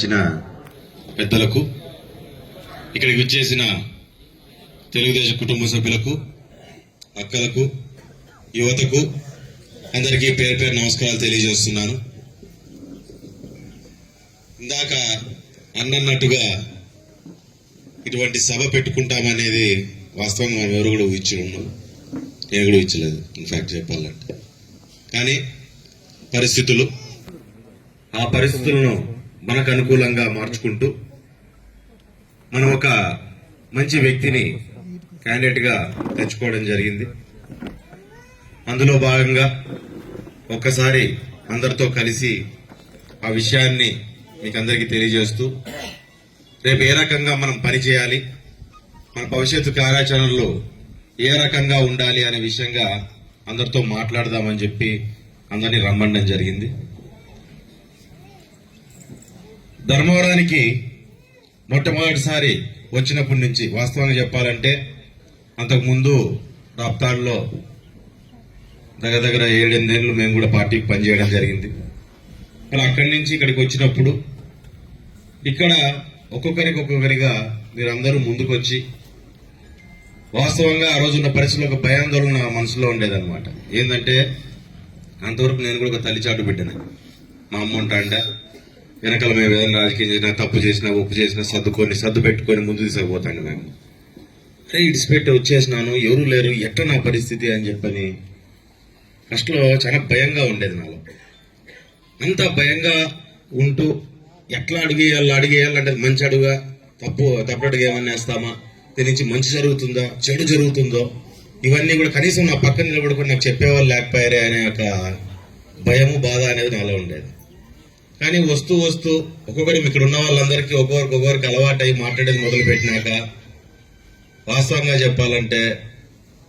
వచ్చిన పెద్దలకు ఇక్కడికి విచ్చేసిన తెలుగుదేశం కుటుంబ సభ్యులకు అక్కలకు యువతకు అందరికీ పేరు పేరు నమస్కారాలు తెలియజేస్తున్నాను. ఇందాక అన్నట్టుగా ఇటువంటి సభ పెట్టుకుంటామనేది వాస్తవంగా మనం ఎవరు కూడా ఊహించి ఉన్నాం నేను కూడా ఇచ్చలేదు ఇన్ఫ్యాక్ట్ చెప్పాలంటే. కానీ పరిస్థితులు ఆ పరిస్థితులను మనకు అనుకూలంగా మార్చుకుంటూ మనం ఒక మంచి వ్యక్తిని క్యాండిడేట్గా తెచ్చుకోవడం జరిగింది. అందులో భాగంగా ఒక్కసారి అందరితో కలిసి ఆ విషయాన్ని మీకు అందరికీ తెలియజేస్తూ రేపు ఏ రకంగా మనం పని చేయాలి మన భవిష్యత్తు కార్యాచరణలో ఏ రకంగా ఉండాలి అనే విషయంగా అందరితో మాట్లాడదామని చెప్పి అందరినీ రమ్మండం జరిగింది. ధర్మవరానికి మొట్టమొదటిసారి వచ్చినప్పటి నుంచి వాస్తవంగా చెప్పాలంటే అంతకుముందు రాప్తాడులో దగ్గర దగ్గర ఏడెనిమిదేళ్ళు మేము కూడా పార్టీకి పనిచేయడం జరిగింది. మరి అక్కడి నుంచి ఇక్కడికి వచ్చినప్పుడు ఇక్కడ ఒక్కొక్కరికి ఒక్కొక్కరిగా మీరందరూ ముందుకొచ్చి వాస్తవంగా ఆ రోజున్న పరిస్థితుల్లో ఒక భయాందోళన నా మనసులో ఉండేదన్నమాట. ఏంటంటే అంతవరకు నేను కూడా ఒక తల్లిచాటు బిడ్డను మా అమ్మ ఉంటాండ వెనకాల మేము ఏదైనా రాజకీయం చేసినా తప్పు చేసినా ఒప్పు చేసినా సర్దుకొని సర్దు పెట్టుకొని ముందు తీసుకుపోతాండి మేము. అరే ఇడిచిపెట్టి వచ్చేసినాను ఎవరు లేరు ఎట్లా నా పరిస్థితి అని చెప్పని ఫస్ట్లో చాలా భయంగా ఉండేది నాలో. అంత భయంగా ఉంటూ ఎట్లా అడిగేయాలి అడిగేయాలంటే మంచి అడుగా తప్పు తప్పు అడుగు ఏమన్నా వేస్తామా? దీని నుంచి మంచి జరుగుతుందా? చెడు జరుగుతుందో? ఇవన్నీ కూడా కనీసం నా పక్కన నిలబడుకొని నాకు చెప్పేవాళ్ళు లేకపోయారే అనే ఒక భయము బాధ అనేది నాలో ఉండేది. కానీ వస్తూ వస్తూ ఒక్కొక్కరి ఇక్కడ ఉన్న వాళ్ళందరికీ ఒక్కొక్కరికి ఒక్కొక్కరికి అలవాటు అయ్యి మాట్లాడేది మొదలు పెట్టినాక వాస్తవంగా చెప్పాలంటే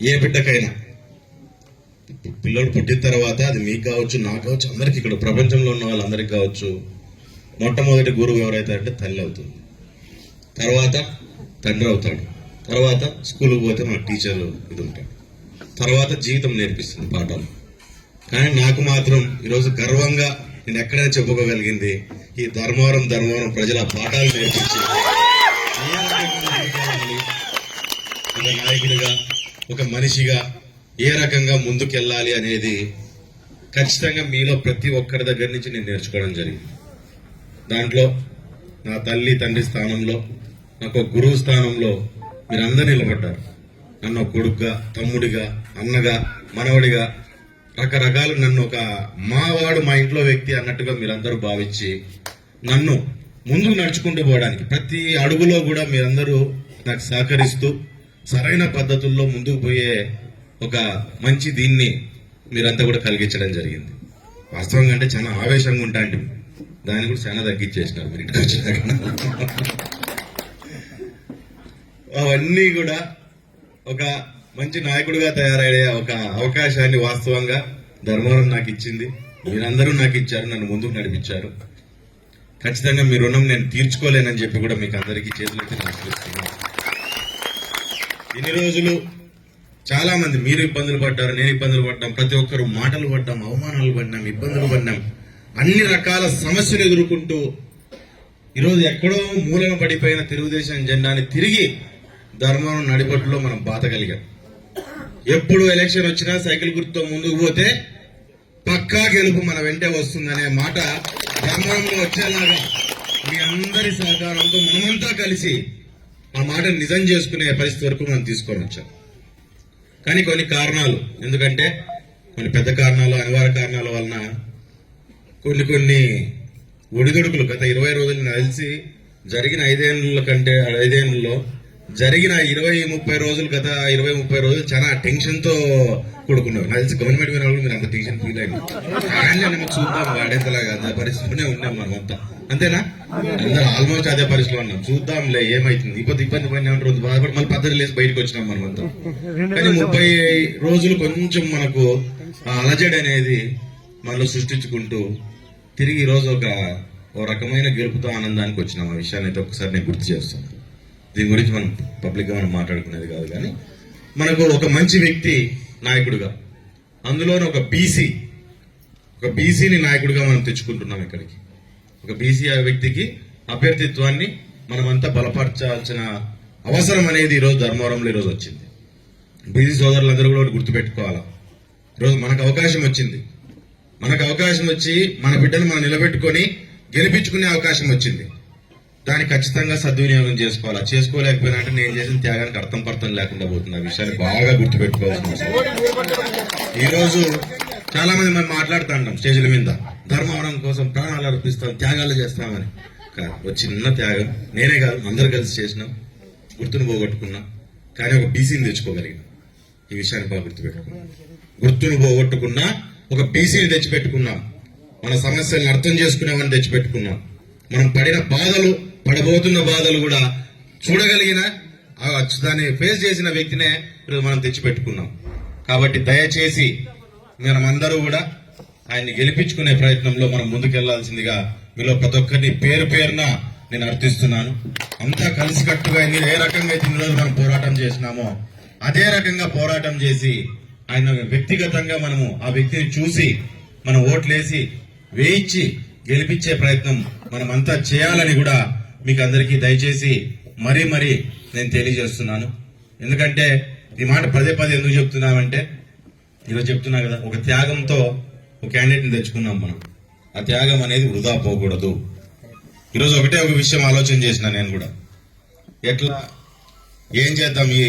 ఏ బిడ్డకైనా పిల్లడు పుట్టిన తర్వాత అది మీకు కావచ్చు నాకు కావచ్చు అందరికి ఇక్కడ ప్రపంచంలో ఉన్న వాళ్ళందరికీ కావచ్చు మొట్టమొదటి గురువు ఎవరైతారంటే తల్లి అవుతుంది. తర్వాత తండ్రి అవుతాడు. తర్వాత స్కూల్కి పోతే మన టీచర్ ఇది ఉంటాడు. తర్వాత జీవితం నేర్పిస్తుంది పాఠాలు. కానీ నాకు మాత్రం ఈరోజు గర్వంగా నేను ఎక్కడైనా చెప్పుకోగలిగింది? ఈ ధర్మవరం ధర్మవరం ప్రజల పాఠాలు నేర్పించి. ఒక నాయకుడిగా ఒక మనిషిగా ఏ రకంగా ముందుకెళ్ళాలి అనేది ఖచ్చితంగా మీలో ప్రతి ఒక్కరి దగ్గర నుంచి నేను నేర్చుకోవడం జరిగింది. దాంట్లో నా తల్లి తండ్రి స్థానంలో నాకు ఒక గురువు స్థానంలో మీరందరూ నిలబడ్డారు. నన్ను కొడుగ్గా తమ్ముడిగా అన్నగా మనవడిగా రకరకాలు నన్ను ఒక మావాడు మా ఇంట్లో వ్యక్తి అన్నట్టుగా మీరందరూ భావించి నన్ను ముందుకు నడుచుకుంటూ పోవడానికి ప్రతి అడుగులో కూడా మీరందరూ నాకు సహకరిస్తూ సరైన పద్ధతుల్లో ముందుకు పోయే ఒక మంచి దీన్ని మీరంతా కూడా కలిగించడం జరిగింది. వాస్తవంగా అంటే చాలా ఆవేశంగా ఉంటా దాన్ని కూడా చాలా తగ్గించేసినారు మీరు ఇంటికి వచ్చినాక. అవన్నీ కూడా ఒక మంచి నాయకుడిగా తయారయ్యే ఒక అవకాశాన్ని వాస్తవంగా ధర్మవరం నాకు ఇచ్చింది. మీరందరూ నాకు ఇచ్చారు నన్ను ముందుకు నడిపించారు. ఖచ్చితంగా మీ రుణం నేను తీర్చుకోలేనని చెప్పి కూడా మీకు అందరికీ చేతులు నమస్కరిస్తున్నాను ఇన్ని రోజులు చాలా మంది మీరు ఇబ్బందులు పడ్డారు నేను ఇబ్బందులు పడ్డాం ప్రతి ఒక్కరు మాటలు పడ్డాం అవమానాలు పడినాం ఇబ్బందులు పడినాం అన్ని రకాల సమస్యలు ఎదుర్కొంటూ ఈరోజు ఎక్కడో మూలన పడిపోయిన తెలుగుదేశం జెండాని తిరిగి ధర్మం నడిబొట్టులో మనం బాధగలిగాం ఎప్పుడు ఎలక్షన్ వచ్చినా సైకిల్ గుర్తుతో ముందుకు పోతే పక్కా గెలుపు మన వెంటే వస్తుందనే మాట గ్రామంలో వచ్చేలాగా మీ అందరి సహకారంతో మనమంతా కలిసి ఆ మాటను నిజం చేసుకునే పరిస్థితి వరకు మనం తీసుకొని వచ్చాం. కానీ కొన్ని కారణాలు ఎందుకంటే కొన్ని పెద్ద కారణాలు అనివార్య కారణాల వలన కొన్ని కొన్ని ఒడిదుడుకులు గత ఇరవై రోజులు కలిసి జరిగిన ఐదేళ్ళ కంటే ఐదేళ్ళలో జరిగిన ఇరవై ముప్పై రోజులు గత ఇరవై ముప్పై రోజులు చాలా టెన్షన్తో కూడుకున్నారు నాకు తెలిసి గవర్నమెంట్ మీద మీరు అంత టెన్షన్ ఫీల్ అయింది కానీ చూద్దాం వాడేంతలాగా అంత పరిస్థితిలోనే ఉన్నాం మనం అంతా. అంతేనా? అందరూ ఆల్మోస్ట్ అదే పరిస్థితిలో ఉన్నాం. చూద్దాంలే ఏమైతుంది? ఇబ్బంది ఇబ్బంది పడిన రోజు బాధపడి మళ్ళీ పద్ధతి లేసి బయటకు వచ్చినాం మనం అంతా. కానీ ముప్పై రోజులు కొంచెం మనకు ఆ అలజడి అనేది మనలో సృష్టించుకుంటూ తిరిగి ఈ రోజు ఒక ఓ రకమైన గెలుపుతో ఆనందానికి వచ్చినాం. ఆ విషయాన్ని అయితే ఒకసారి నేను గుర్తు చేస్తాను. దీని గురించి మనం పబ్లిక్గా మనం మాట్లాడుకునేది కాదు కానీ మనకు ఒక మంచి వ్యక్తి నాయకుడుగా అందులోనే ఒక బీసీ ఒక బీసీని నాయకుడిగా మనం తెచ్చుకుంటున్నాం ఇక్కడికి. ఒక బీసీ వ్యక్తికి అభ్యర్థిత్వాన్ని మనమంతా బలపరచాల్సిన అవసరం అనేది ఈరోజు ధర్మవరంలో ఈరోజు వచ్చింది. బీసీ సోదరులందరూ కూడా ఒకటి గుర్తుపెట్టుకోవాలా? ఈరోజు మనకు అవకాశం వచ్చింది. మనకు అవకాశం వచ్చి మన బిడ్డను మనం నిలబెట్టుకొని గెలిపించుకునే అవకాశం వచ్చింది. దాన్ని ఖచ్చితంగా సద్వినియోగం చేసుకోవాలా? చేసుకోలేకపోయినా అంటే నేను చేసిన త్యాగానికి అర్థం పర్థం లేకుండా పోతుంది. ఆ విషయాన్ని బాగా గుర్తుపెట్టుకోవాల్సిన ఈరోజు చాలా మంది మనం మాట్లాడుతూ ఉంటాం స్టేజ్ల మీద. ధర్మవరం కోసం ప్రాణాలు అర్పిస్తాం త్యాగాలు చేస్తామని కాదు ఒక చిన్న త్యాగం నేనే కాదు అందరు కలిసి చేసినాం గుర్తును పోగొట్టుకున్నాం. కానీ ఒక బీసీని తెచ్చుకోగలిగినాం. ఈ విషయాన్ని బాగా గుర్తుపెట్టుకున్నాం. గుర్తును పోగొట్టుకున్నా ఒక బీసీని తెచ్చిపెట్టుకున్నాం. మన సమస్యలను అర్థం చేసుకునేవని తెచ్చిపెట్టుకున్నాం. మనం పడిన బాధలు పడబోతున్న బాధలు కూడా చూడగలిగిన దాన్ని ఫేస్ చేసిన వ్యక్తినే మనం తెచ్చిపెట్టుకున్నాం. కాబట్టి దయచేసి మనమందరూ కూడా ఆయన్ని గెలిపించుకునే ప్రయత్నంలో మనం ముందుకెళ్ళాల్సిందిగా మీలో ప్రతి ఒక్కరిని పేరు పేరున నేను అర్థిస్తున్నాను. అంతా కలిసికట్టుగా ఏ రకంగా అయితే ఇన్ని మనం పోరాటం చేసినామో అదే రకంగా పోరాటం చేసి ఆయన వ్యక్తిగతంగా మనము ఆ వ్యక్తిని చూసి మనం ఓట్లేసి వేయించి గెలిపించే ప్రయత్నం మనమంతా చేయాలని కూడా మీకు అందరికీ దయచేసి మరీ మరీ నేను తెలియజేస్తున్నాను. ఎందుకంటే ఈ మాట పదే పదే ఎందుకు చెప్తున్నామంటే ఈరోజు చెప్తున్నా కదా ఒక త్యాగంతో ఒక క్యాండిడేట్ని తెచ్చుకున్నాం మనం. ఆ త్యాగం అనేది వృధా పోకూడదు. ఈరోజు ఒకటే ఒక విషయం ఆలోచన చేసిన నేను కూడా. ఎట్లా ఏం చేద్దాం ఈ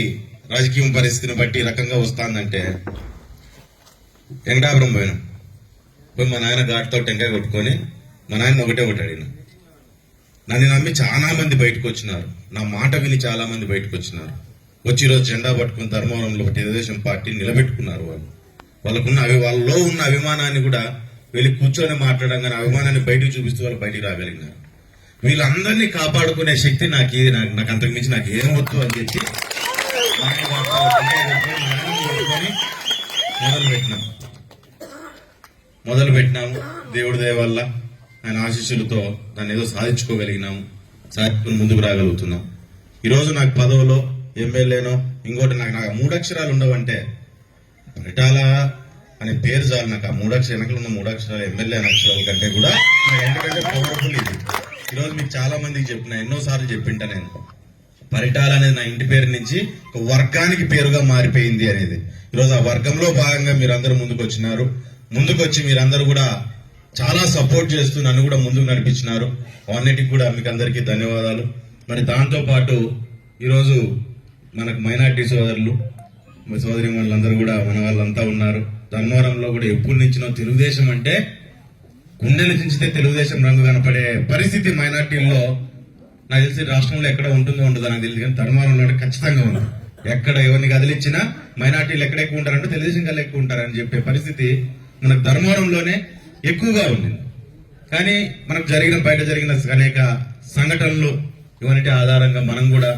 రాజకీయం పరిస్థితిని బట్టి రకంగా వస్తుందంటే వెంకటాపురం పోయినాం. పోయి మా నాయన ఘాట్తో టెంకాయ కొట్టుకొని మా నాయన ఒకటే ఒకటి అడిగినా నన్ను నమ్మి చాలా మంది బయటకు వచ్చినారు. నా మాట విని చాలా మంది బయటకు వచ్చినారు. వచ్చి ఈరోజు జెండా పట్టుకుని ధర్మవరంలో తెలుగుదేశం పార్టీ నిలబెట్టుకున్నారు వాళ్ళు. వాళ్ళకున్న అవి వాళ్ళలో ఉన్న అభిమానాన్ని కూడా వెళ్ళి కూర్చొని మాట్లాడంగానే అభిమానాన్ని బయటకు చూపిస్తూ వాళ్ళు బయటికి రాగలిగినారు. వీళ్ళందరినీ కాపాడుకునే శక్తి నాకు ఇది నాకు నాకు అంతకు మించి నాకు ఏం వద్దు అని చెప్పి మొదలు మొదలు పెట్టినాము దేవుడి దయ వల్ల. ఆయన ఆశీస్సులతో దాన్ని ఏదో సాధించుకోగలిగినాము సాధించుకుని ముందుకు రాగలుగుతున్నాం. ఈరోజు నాకు పదవులో ఎమ్మెల్యేనో ఇంకోటి నాకు నాకు మూడు అక్షరాలు ఉండవంటే పరిటాల అనే పేరు చాలు నాకు. ఆ మూడు అక్షర వెనకలు ఉన్న మూడు అక్షరాలు ఎమ్మెల్యే అక్షరాల కంటే కూడా ఎందుకంటే పవర్ఫుల్ ఇది. ఈరోజు మీకు చాలా మందికి చెప్పిన ఎన్నో సార్లు చెప్పింటా నేను. పరిటాల అనేది నా ఇంటి పేరు నుంచి ఒక వర్గానికి పేరుగా మారిపోయింది అనేది. ఈరోజు ఆ వర్గంలో భాగంగా మీరందరూ ముందుకు వచ్చినారు ముందుకు వచ్చి మీరందరూ కూడా చాలా సపోర్ట్ చేస్తూ నన్ను కూడా ముందుకు నడిపించినారు. అన్నిటికి కూడా మీకు అందరికీ ధన్యవాదాలు. మరి దాంతోపాటు ఈరోజు మనకు మైనార్టీ సోదరులు సోదరి వాళ్ళందరూ కూడా మన వాళ్ళంతా ఉన్నారు. ధర్మవరంలో కూడా ఎప్పటి నుంచినో తెలుగుదేశం అంటే గుండెలు చించితే తెలుగుదేశం రంగు కనపడే పరిస్థితి మైనార్టీల్లో. నాకు తెలిసి రాష్ట్రంలో ఎక్కడ ఉంటుందో ఉండదు నాకు తెలియదు కానీ ధర్మవరంలో ఖచ్చితంగా ఉంది. ఎక్కడ ఎవరిని కదిలిచ్చినా మైనార్టీలు ఎక్కడ ఎక్కువ ఉంటారంటే తెలుగుదేశం కల్లా ఎక్కువ ఉంటారని చెప్పే పరిస్థితి మనకు ధర్మవరంలోనే ఎక్కువగా ఉంది. కానీ మనకు జరిగిన బయట జరిగిన అనేక సంఘటనలు ఇవన్నిటి ఆధారంగా మనం కూడా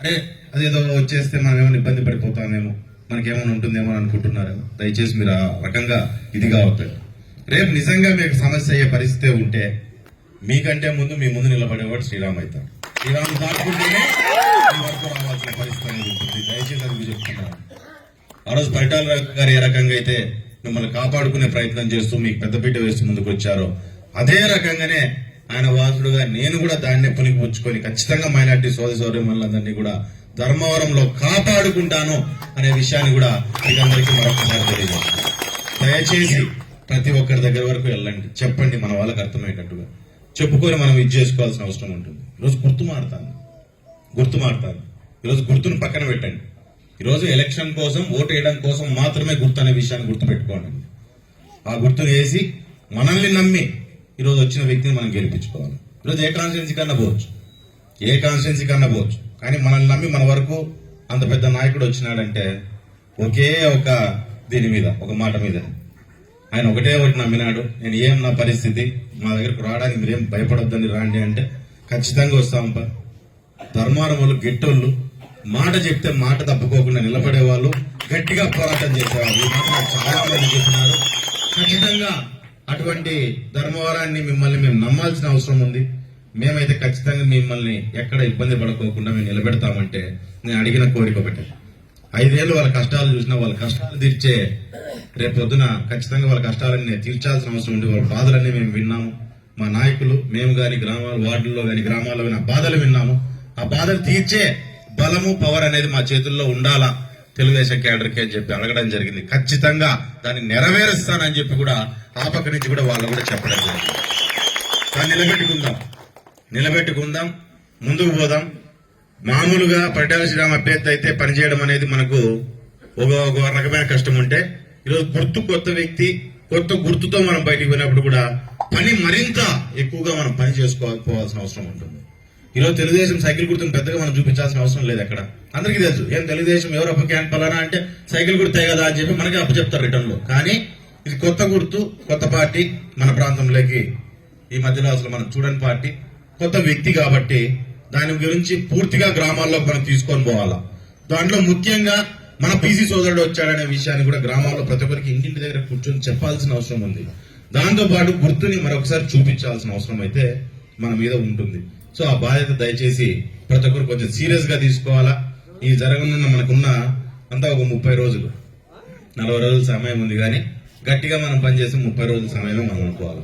అరే అదేదో వచ్చేస్తే మనం ఏమైనా ఇబ్బంది పడిపోతామేమో మనకేమైనా ఉంటుందేమో అని అనుకుంటున్నారు దయచేసి మీరు ఆ రకంగా ఇది కావద్దండి రేపు నిజంగా మీకు సమస్య అయ్యే పరిస్థితి ఉంటే మీకంటే ముందు మీ ముందు నిలబడేవాడు శ్రీరామ్ అవుతాడు. శ్రీరామ్ దాటుకుంటేనే మీ వరకు రావాల్సిన పరిస్థితి అనేది ఉంటుంది. దయచేసి అది చెప్తున్నాను ఆ రోజు పరిటాల గారు ఏ రకంగా అయితే మిమ్మల్ని కాపాడుకునే ప్రయత్నం చేస్తూ మీకు పెద్దపీట వేస్తూ ముందుకు వచ్చారో అదే రకంగానే ఆయన వాసుడుగా నేను కూడా దాన్ని పునికి పుచ్చుకొని ఖచ్చితంగా మైనార్టీ సోదరి సోదరులందరినీ కూడా ధర్మవరంలో కాపాడుకుంటాను అనే విషయాన్ని కూడా మీకు అందరికీ మరొకసారి తెలియజేస్తాను. దయచేసి ప్రతి ఒక్కరి దగ్గర వరకు వెళ్ళండి. చెప్పండి మన వాళ్ళకి అర్థమయ్యేటట్టుగా. చెప్పుకొని మనం ఇది చేసుకోవాల్సిన అవసరం ఉంటుంది. ఈరోజు గుర్తు మారుతాను గుర్తు మారుతాను ఈరోజు గుర్తును పక్కన పెట్టండి. ఈరోజు ఎలక్షన్ కోసం ఓటు వేయడం కోసం మాత్రమే గుర్తు అనే విషయాన్ని గుర్తుపెట్టుకోండి. ఆ గుర్తును వేసి మనల్ని నమ్మి ఈరోజు వచ్చిన వ్యక్తిని మనం గెలిపించుకోవాలి. ఈరోజు ఏ కాన్స్టిట్యున్సీ కన్నా పోవచ్చు? ఏ కాన్స్టిట్యున్సీ కన్నా పోవచ్చు? కానీ మనల్ని నమ్మి మన వరకు అంత పెద్ద నాయకుడు వచ్చినాడంటే ఒకే ఒక దీని మీద ఒక మాట మీద. ఆయన ఒకటే ఒకటి నమ్మినాడు. నేను ఏం నా పరిస్థితి? మా దగ్గరకు రావడానికి మీరేం భయపడొద్దని రాండి అంటే ఖచ్చితంగా వస్తాం ధర్మారం వాళ్ళు గెట్టోళ్ళు మాట చెప్తే మాట తప్పుకోకుండా నిలబడే వాళ్ళు గట్టిగా పోరాటం చేసేవాళ్ళు. ఈ మాట నాకు చాలా మంది చెప్పినారు ఖచ్చితంగా అటువంటి ధర్మవరాన్ని మిమ్మల్ని మేము నమ్మాల్సిన అవసరం ఉంది. మేమైతే ఖచ్చితంగా మిమ్మల్ని ఎక్కడ ఇబ్బంది పడుకోకుండా మేము నిలబెడతామంటే నేను అడిగిన కోరిక ఒకటి. ఐదేళ్ళు వాళ్ళ కష్టాలు చూసినా వాళ్ళ కష్టాలు తీర్చే రేపు పొద్దున ఖచ్చితంగా వాళ్ళ కష్టాలన్నీ తీర్చాల్సిన అవసరం ఉంది వాళ్ళ బాధలన్నీ మేము విన్నాము. మా నాయకులు మేము కానీ గ్రామాల వార్డుల్లో కానీ గ్రామాల్లో కానీ ఆ బాధలు విన్నాము. ఆ బాధలు తీర్చే బలము పవర్ అనేది మా చేతుల్లో ఉండాలా? తెలుగుదేశం కేడర్కి అని చెప్పి అడగడం జరిగింది. ఖచ్చితంగా దాన్ని నెరవేరుస్తానని చెప్పి కూడా ఆ పక్క నుంచి కూడా వాళ్ళు కూడా చెప్పడం జరిగింది. దాన్ని నిలబెట్టుకుందాం. నిలబెట్టుకుందాం. ముందుకు పోదాం. మామూలుగా పరిటాల శ్రీరామ్ అభ్యర్థి అయితే పనిచేయడం అనేది మనకు ఒక ఒక రకమైన కష్టం ఉంటే ఈరోజు గుర్తు కొత్త వ్యక్తి కొత్త గుర్తుతో మనం బయటికి పోయినప్పుడు కూడా పని మరింత ఎక్కువగా మనం పని చేసుకోవాల్సిన అవసరం ఉంటుంది. ఈరోజు తెలుగుదేశం సైకిల్ గుర్తును పెద్దగా మనం చూపించాల్సిన అవసరం లేదు అక్కడ. అందరికీ తెలుసు. ఏం తెలుగుదేశం ఎవరు అప్ప క్యాంప్ పలానా అంటే సైకిల్ గుర్తే కదా అని చెప్పి మనకి అప్పు చెప్తారు రిటర్న్లో. కానీ ఇది కొత్త గుర్తు కొత్త పార్టీ మన ప్రాంతంలోకి ఈ మధ్యలో అసలు మనం చూడని పార్టీ కొత్త వ్యక్తి కాబట్టి దాని గురించి పూర్తిగా గ్రామాల్లో మనం తీసుకొని పోవాలా. దాంట్లో ముఖ్యంగా మన పీసీ సోదరుడు వచ్చాడనే విషయాన్ని కూడా గ్రామాల్లో ప్రతి ఒక్కరికి ఇంటింటి దగ్గర కూర్చొని చెప్పాల్సిన అవసరం ఉంది. దాంతో పాటు గుర్తుని మరొకసారి చూపించాల్సిన అవసరం అయితే మన మీద ఉంటుంది. సో ఆ బాధ్యత దయచేసి ప్రతి ఒక్కరు కొంచెం సీరియస్గా తీసుకోవాలా. ఈ జరగనున్న మనకున్న అంతా ఒక ముప్పై రోజులు. నలభై రోజుల సమయం ఉంది కానీ గట్టిగా మనం పనిచేసి ముప్పై రోజుల సమయమే మనం అనుకోవాలి.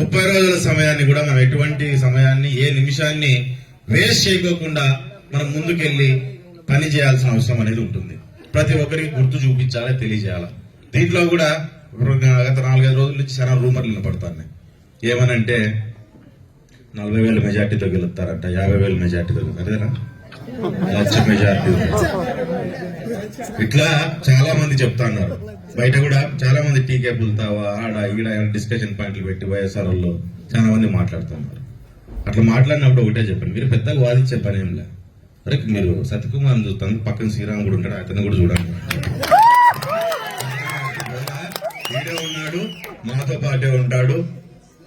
ముప్పై రోజుల సమయాన్ని కూడా మనం ఎటువంటి సమయాన్ని ఏ నిమిషాన్ని వేస్ట్ చేయకోకుండా మనం ముందుకెళ్ళి పని చేయాల్సిన అవసరం అనేది ఉంటుంది. ప్రతి ఒక్కరికి గుర్తు చూపించాలి తెలియజేయాలి. దీంట్లో కూడా గత నాలుగైదు రోజుల నుంచి చాలా రూమర్లు వినపడతాయి ఏమనంటే నలభై వేల మెజార్టీతో గెలుస్తారంట యాభై వేల మెజార్టీతో అదేనా? లక్ష మెజార్టీ. ఇట్లా చాలా మంది చెప్తా ఉన్నారు. బయట కూడా చాలా మంది టీ కేబుల్ తావా ఆడ ఈడ డిస్కషన్ పాయింట్లు పెట్టి వైఎస్ఆర్ వాళ్ళు చాలా మంది మాట్లాడుతున్నారు అట్లా మాట్లాడినప్పుడు ఒకటే చెప్పండి. మీరు పెద్దగా వాదించే పని ఏం లేదు. అరే మీరు సత్యకుమార్ చూస్తాను. పక్కన శ్రీరామ్ కూడా ఉంటాడు అతను కూడా చూడండి. ఉన్నాడు మాతో పాటే ఉంటాడు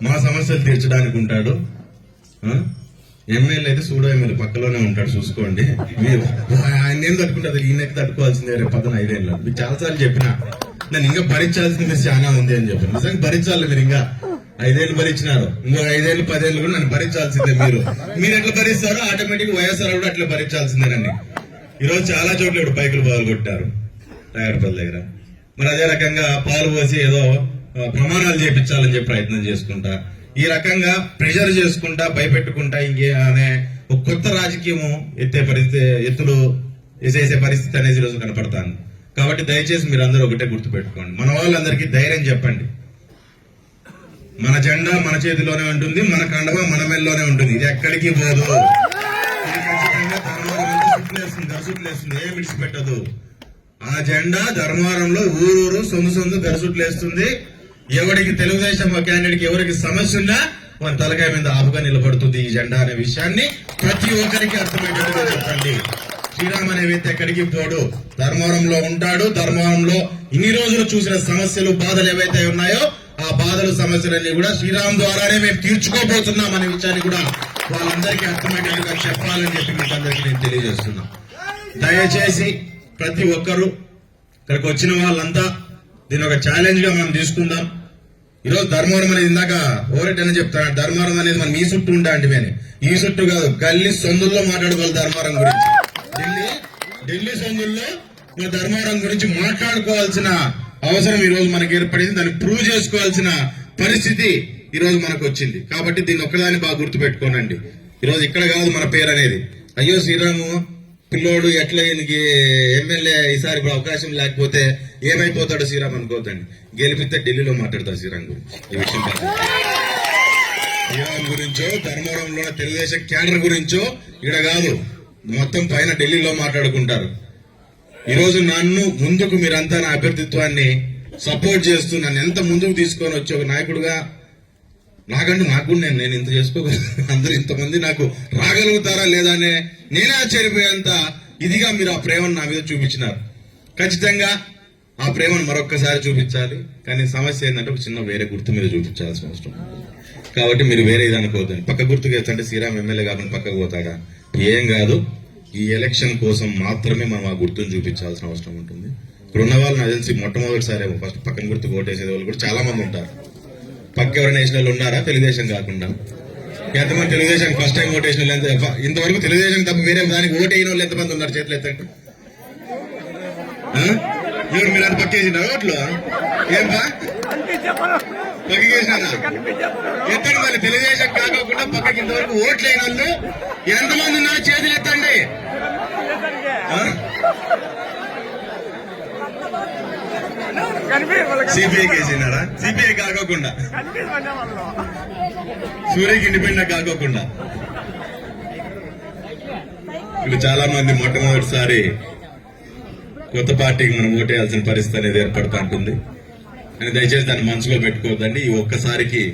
మా సమస్యలు తీర్చడానికి ఉంటాడు. ఎమ్మెల్యే అయితే సూడో ఎమ్మెల్యే పక్కలోనే ఉంటాడు చూసుకోండి. మీరు ఆయన ఏం తట్టుకుంటారు ఈయనకి తట్టుకోవాల్సిందే రేపు పదన ఐదేళ్ళు. మీకు చాలాసార్లు చెప్పిన నేను ఇంకా భరించాల్సింది చాలా ఉంది అని చెప్పాను నిజంగా భరించాలి మీరు ఇంకా. ఐదేళ్ళు భరించినారు. ఇంకో ఐదేళ్ళు పదేళ్ళు కూడా నన్ను భరించాల్సిందే మీరు. మీరు ఎట్లా భరిస్తారో ఆటోమేటిక్ వైఎస్ఆర్ కూడా అట్లా భరించాల్సిందేనండి. ఈరోజు చాలా చోట్ల ఇప్పుడు పైకులు పాలు కొట్టారు. టైర్పల్ దగ్గర. మరి అదే రకంగా పాలు పోసి ఏదో ప్రమాణాలు చేపించాలని చెప్పి ప్రయత్నం చేసుకుంటా. ఈ రకంగా ప్రెషర్ చేసుకుంటా భయపెట్టుకుంటా ఇంకే అనే ఒక కొత్త రాజకీయము ఎత్తే పరిస్థితి ఎత్తులు వేసేసే పరిస్థితి అనేది ఈరోజు కనపడతాను కాబట్టి దయచేసి మీరు అందరూ ఒకటే గుర్తుపెట్టుకోండి. మన వాళ్ళందరికీ ధైర్యం చెప్పండి. మన జెండా మన చేతిలోనే ఉంటుంది మన కండవ మన మెల్లోనే ఉంటుంది. ఇది ఎక్కడికి పోదు. ఇది ఏం విడిచిపెట్టదు. ఆ జెండా ధర్మవరంలో ఊరూరు సొందు సొందు గరసుట్లేస్తుంది. ఎవరికి తెలుగుదేశం క్యాండిడేట్కి ఎవరికి సమస్య ఉన్నా మన తలకాయ మీద ఆపుగా నిలబడుతుంది ఈ జెండా అనే విషయాన్ని ప్రతి ఒక్కరికి అర్థమయ్యేటట్టుగా చెప్పండి. శ్రీరామ్ అనే వ్యక్తి ఎక్కడికి పోడు? ధర్మవరంలో ఉంటాడు. ధర్మవరంలో ఇన్ని రోజులు చూసిన సమస్యలు బాధలు ఏవైతే ఉన్నాయో ఆ బాధలు సమస్యలన్నీ కూడా శ్రీరామ్ ద్వారానే మేము తీర్చుకోబోతున్నాం అనే విషయాన్ని కూడా వాళ్ళందరికీ అర్థమయ్యేట్టుగా చెప్పాలని చెప్పి మీకు అందరికీ నేను తెలియజేస్తున్నా. దయచేసి ప్రతి ఒక్కరూ ఇక్కడికి వచ్చిన వాళ్ళంతా దీని ఒక ఛాలెంజ్గా మనం తీసుకుందాం. ఈరోజు ధర్మవరం అనేది ఇందాక ఓరెట్ చెప్తాను ధర్మారం అనేది మనం ఈ చుట్టూ ఉంటా అంటే ఈ చుట్టూ కాదు గల్లీ సొందుల్లో మాట్లాడుకోవాలి ధర్మారం గురించి. ఢిల్లీ ఢిల్లీ సొందుల్లో ధర్మారం గురించి మాట్లాడుకోవాల్సిన అవసరం ఈ రోజు మనకి ఏర్పడింది. దాన్ని ప్రూవ్ చేసుకోవాల్సిన పరిస్థితి ఈ రోజు మనకు వచ్చింది. కాబట్టి దీన్ని ఒక్కదాన్ని బాగా గుర్తుపెట్టుకోనండి. ఈ రోజు ఇక్కడ కాదు మన పేరు అనేది. అయ్యో శ్రీరాము పిల్లోడు ఎట్లా ఈయనకి ఎమ్మెల్యే ఈసారి ఇప్పుడు అవకాశం లేకపోతే ఏమైపోతాడు శ్రీరామ్ అనుకోతండి గెలిపితే ఢిల్లీలో మాట్లాడతారు శ్రీరామ్ గురించి ఈ విషయం శ్రీరామ్ గురించో ధర్మవరంలో తెలుగుదేశం క్యాడర్ గురించో ఇక్కడ కాదు. మొత్తం పైన ఢిల్లీలో మాట్లాడుకుంటారు. ఈరోజు నన్ను ముందుకు మీరంతా నా అభ్యర్థిత్వాన్ని సపోర్ట్ చేస్తూ నన్ను ఎంత ముందుకు తీసుకొని వచ్చి ఒక నాయకుడుగా నాకంటూ నాకు కూడా నేను నేను ఇంత చేసుకోగలను. అందరూ ఇంతమంది నాకు రాగలుగుతారా లేదా అనే నేనే ఆశ్చర్యపోయేంత ఇదిగా మీరు ఆ ప్రేమను నా మీద చూపించినారు. ఖచ్చితంగా ఆ ప్రేమను మరొక్కసారి చూపించాలి. కానీ సమస్య ఏంటంటే ఒక చిన్న వేరే గుర్తు మీద చూపించాల్సిన అవసరం కాబట్టి మీరు వేరే ఇది అనుకోవద్దని పక్క గుర్తుకు వేస్తుంటే శ్రీరామ్ ఎమ్మెల్యే కాకుండా పక్కకు పోతాడా? ఏం కాదు. ఈ ఎలక్షన్ కోసం మాత్రమే మనం ఆ గుర్తును చూపించాల్సిన అవసరం ఉంటుంది. ఇప్పుడు ఉన్న వాళ్ళని తెలిసి మొట్టమొదటిసారి ఫస్ట్ పక్కన గుర్తు ఓటేసేది వాళ్ళు కూడా చాలా మంది ఉంటారు. పక్క ఎవరైనా వేసిన వాళ్ళు ఉన్నారా? తెలుగుదేశం కాకుండా. ఎంతమంది తెలుగుదేశం ఫస్ట్ టైం ఓటేసిన వాళ్ళు ఎంత ఇంతవరకు తెలుగుదేశం తప్ప వేరే దానికి ఓటేయని వాళ్ళు ఎంతమంది ఉన్నారు చేతులు ఎత్తండి ఎవరు మీరు అంత పక్క ఓట్లు? ఏం బా పక్కకి ఎత్తండి మళ్ళీ తెలుగుదేశం కాకుండా పక్కకి ఇంతవరకు ఓట్లు అయిన వాళ్ళు ఎంతమంది ఉన్నారు చేతులు ఎత్తండి? సిపిఐ కేసినారా సిపిఐ కాకోకుండా. సూర్యకి ఇండిపెండెంట్ కాకోకుండా. ఇప్పుడు చాలా మంది మొట్టమొదటిసారి కొత్త పార్టీకి మనం ఓటేయాల్సిన పరిస్థితి అనేది ఏర్పడుతూ ఉంటుంది. అని దయచేసి దాన్ని మనసులో పెట్టుకోవద్దండి. ఈ ఒక్కసారికి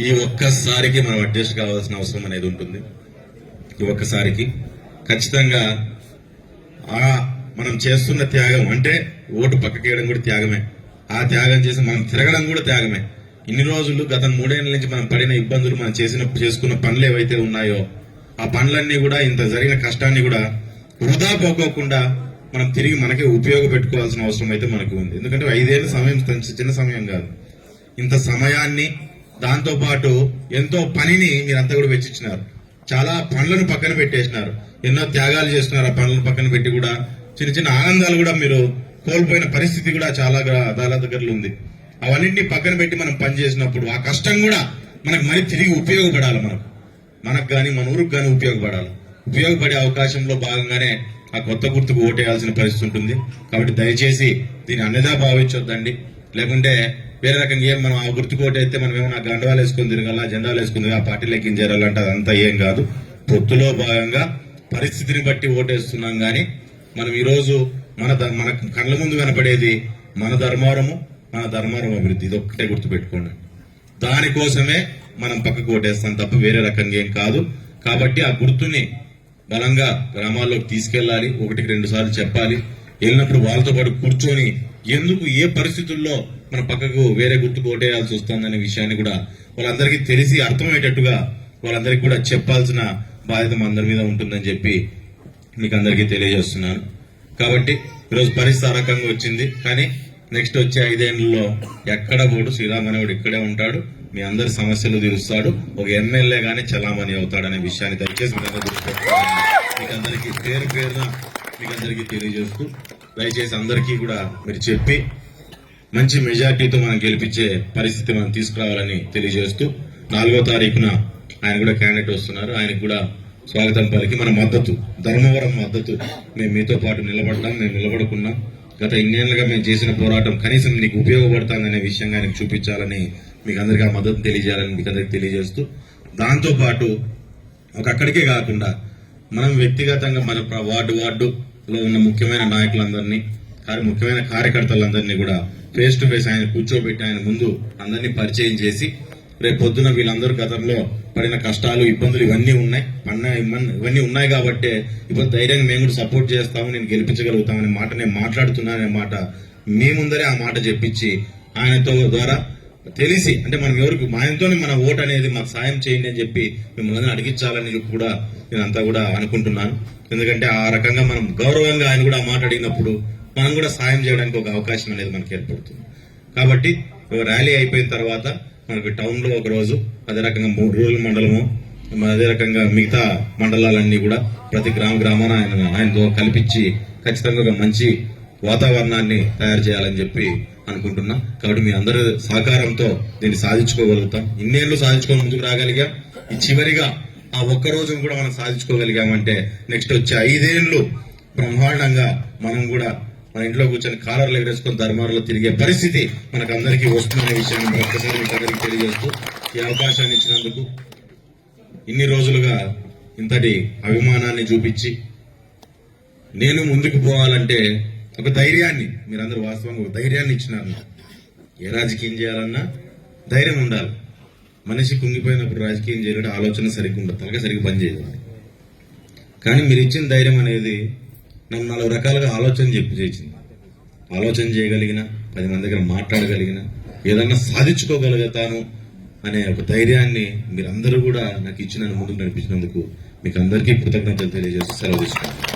ఈ ఒక్కసారికి మనం అడ్జస్ట్ కావాల్సిన అవసరం అనేది ఉంటుంది. ఈ ఒక్కసారికి. ఖచ్చితంగా ఆ మనం చేస్తున్న త్యాగం అంటే ఓటు పక్కకేయడం కూడా త్యాగమే. ఆ త్యాగం చేసి మనం తిరగడం కూడా త్యాగమే. ఇన్ని రోజులు గత మూడేళ్ళ నుంచి మనం పడిన ఇబ్బందులు మనం చేసిన చేసుకున్న పనులు ఏవైతే ఉన్నాయో ఆ పనులన్నీ కూడా ఇంత జరిగిన కష్టాన్ని కూడా వృధా పోకోకుండా మనం తిరిగి మనకి ఉపయోగపెట్టుకోవాల్సిన అవసరం అయితే మనకు ఉంది. ఎందుకంటే ఐదేళ్ళ సమయం చిన్న సమయం కాదు. ఇంత సమయాన్ని దాంతోపాటు ఎంతో పనిని మీరంతా కూడా వెచ్చిచ్చినారు. చాలా పనులను పక్కన పెట్టేసినారు. ఎన్నో త్యాగాలు చేస్తున్నారు ఆ పనులను పక్కన పెట్టి కూడా. చిన్న చిన్న ఆనందాలు కూడా మీరు కోల్పోయిన పరిస్థితి కూడా చాలా గా- చాలా దగ్గరలో ఉంది. అవన్నింటినీ పక్కన పెట్టి మనం పని చేసినప్పుడు ఆ కష్టం కూడా మనకు మరి తిరిగి ఉపయోగపడాలి మనకు. మనకు కానీ మన ఊరికి కానీ ఉపయోగపడాలి. ఉపయోగపడే అవకాశంలో భాగంగానే ఆ కొత్త గుర్తుకు ఓటేయాల్సిన పరిస్థితి ఉంటుంది. కాబట్టి దయచేసి దీన్ని అన్నదా భావించొద్దండి. లేకుంటే వేరే రకంగా ఏం మనం ఆ గుర్తుకు ఓటేస్తే మనం ఏమైనా గండవాలు వేసుకుని తిరగాల జెండాలు వేసుకుని ఆ పార్టీ లెక్కించేరాలంటే అదంతా ఏం కాదు. పొత్తులో భాగంగా పరిస్థితిని బట్టి ఓటేస్తున్నాం కానీ మనం ఈరోజు మన మన కళ్ళ ముందు కనపడేది మన ధర్మారము మన ధర్మారం అభివృద్ధి. ఇది ఒక్కటే గుర్తుపెట్టుకోండి. దానికోసమే మనం పక్కకు ఓటేస్తాం తప్ప వేరే రకంగా ఏం కాదు. కాబట్టి ఆ గుర్తుని బలంగా గ్రామాల్లోకి తీసుకెళ్ళాలి ఒకటికి రెండు సార్లు చెప్పాలి. వెళ్ళినప్పుడు వాళ్ళతో పాటు కూర్చొని ఎందుకు ఏ పరిస్థితుల్లో మన పక్కకు వేరే గుర్తుకు ఓటేయాల్సి వస్తుందనే విషయాన్ని కూడా వాళ్ళందరికీ తెలిసి అర్థమయ్యేటట్టుగా వాళ్ళందరికీ కూడా చెప్పాల్సిన బాధ్యత అందరి మీద ఉంటుందని చెప్పి మీకు అందరికీ తెలియజేస్తున్నాను. కాబట్టి ఈరోజు పరిస్థితి ఆ రకంగా వచ్చింది. కానీ నెక్స్ట్ వచ్చే ఐదేళ్ళలో ఎక్కడ పోడు శ్రీరామనేవుడు ఇక్కడే ఉంటాడు. మీ అందరి సమస్యలు తీరుస్తాడు. ఒక ఎమ్మెల్యే గానీ చలామణి అవుతాడనే విషయాన్ని దయచేసి మీరు గుర్తుపెట్టుకోవాలి. మీకు అందరికీ పేరు పేరున మీకు అందరికీ తెలియజేస్తూ దయచేసి అందరికీ కూడా మీరు చెప్పి మంచి మెజార్టీతో మనం గెలిపించే పరిస్థితి మనం తీసుకురావాలని తెలియజేస్తూ నాలుగో తారీఖున ఆయన కూడా క్యాండిడేట్ వస్తున్నారు. ఆయనకు కూడా స్వాగతం పలికి మన మద్దతు ధర్మవరం మద్దతు. మేము మీతో పాటు నిలబడ్డాం మేము నిలబడుకున్నాం. గత ఇన్నేళ్ళుగా మేము చేసిన పోరాటం కనీసం నీకు ఉపయోగపడుతుందనే విషయంగా ఆయనకు చూపించాలని మీకు అందరికీ ఆ మద్దతు తెలియజేయాలని మీకు అందరికి తెలియజేస్తూ దాంతో పాటు ఒక అక్కడికే కాకుండా మనం వ్యక్తిగతంగా మన ప్ర- వార్డు వార్డులో ఉన్న ముఖ్యమైన నాయకులందరినీ కార్య ముఖ్యమైన కార్యకర్తలందరినీ కూడా ఫేస్ టు ఫేస్ ఆయన కూర్చోబెట్టి ఆయన ముందు అందరినీ పరిచయం చేసి రేపు పొద్దున వీళ్ళందరూ గతంలో పడిన కష్టాలు ఇబ్బందులు ఇవన్నీ ఉన్నాయి. పన్న ఇవన్నీ ఉన్నాయి కాబట్టి ఇప్పుడు ధైర్యంగా మేము కూడా సపోర్ట్ చేస్తాము నేను గెలిపించగలుగుతామనే మాట నేను మాట్లాడుతున్నాననే మాట మీ ముందరే ఆ మాట చెప్పించి ఆయనతో ద్వారా తెలిసి అంటే మనం ఎవరికి ఆయనతోనే మన ఓట్ అనేది మాకు సాయం చేయండి అని చెప్పి మిమ్మల్ని అడిగించాలని చెప్పి కూడా అంతా కూడా అనుకుంటున్నాను. ఎందుకంటే ఆ రకంగా మనం గౌరవంగా ఆయన కూడా మాట్లాడినప్పుడు మనం కూడా సాయం చేయడానికి ఒక అవకాశం అనేది మనకి ఏర్పడుతుంది. కాబట్టి ఒక ర్యాలీ అయిపోయిన తర్వాత మనకి టౌన్లో ఒక రోజు అదే రకంగా మూడు రోజుల మండలము అదే రకంగా మిగతా మండలాలన్నీ కూడా ప్రతి గ్రామ గ్రామాన ఆయన ఆయనతో కల్పించి ఖచ్చితంగా ఒక మంచి వాతావరణాన్ని తయారు చేయాలని చెప్పి అనుకుంటున్నా. కాబట్టి మీ అందరి సహకారంతో దీన్ని సాధించుకోగలుగుతాం. ఇన్నేళ్ళు సాధించుకొని ముందుకు రాగలిగాం. ఈ చివరిగా ఆ ఒక్క రోజును కూడా మనం సాధించుకోగలిగామంటే నెక్స్ట్ వచ్చే ఐదేళ్ళు బ్రహ్మాండంగా మనం కూడా మన ఇంట్లో కూర్చొని కాలర్లు ఎగరేసుకొని ధర్మాలలో తిరిగే పరిస్థితి మనకు అందరికీ వస్తుందనే విషయాన్ని ఒక్కసారి మీకు అందరికీ తెలియజేస్తూ ఈ అవకాశాన్ని ఇచ్చినందుకు ఇన్ని రోజులుగా ఇంతటి అభిమానాన్ని చూపించి నేను ముందుకు పోవాలంటే ఒక ధైర్యాన్ని మీరందరూ వాస్తవంగా ఒక ధైర్యాన్ని ఇచ్చినారు. ఏ రాజకీయం చేయాలన్నా ధైర్యం ఉండాలి. మనిషి కుంగిపోయినప్పుడు రాజకీయం చేయాలంటే ఆలోచన సరిగ్గా ఉండదు తలక సరిగ్గా పనిచేయాలి కానీ మీరు ఇచ్చిన ధైర్యం అనేది నన్ను నాలుగు రకాలుగా ఆలోచన చెప్పి చేసింది. ఆలోచన చేయగలిగిన పది మంది దగ్గర మాట్లాడగలిగిన ఏదన్నా సాధించుకోగలుగుతాను అనే ఒక ధైర్యాన్ని మీరందరూ కూడా నాకు ఇచ్చిన ముందుకు నడిపించినందుకు మీకు అందరికీ కృతజ్ఞతలు తెలియజేస్తూ సెలవు తీసుకుంటాను